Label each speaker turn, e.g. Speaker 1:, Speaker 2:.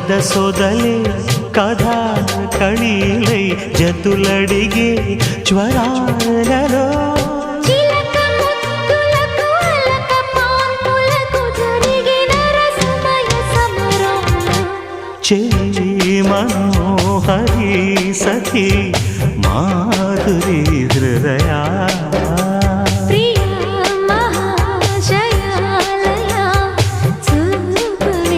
Speaker 1: కథ సొదలే కథా కళీలై జతులడిగే జ్వరాలలో
Speaker 2: చిలక ముద్దులకు అలక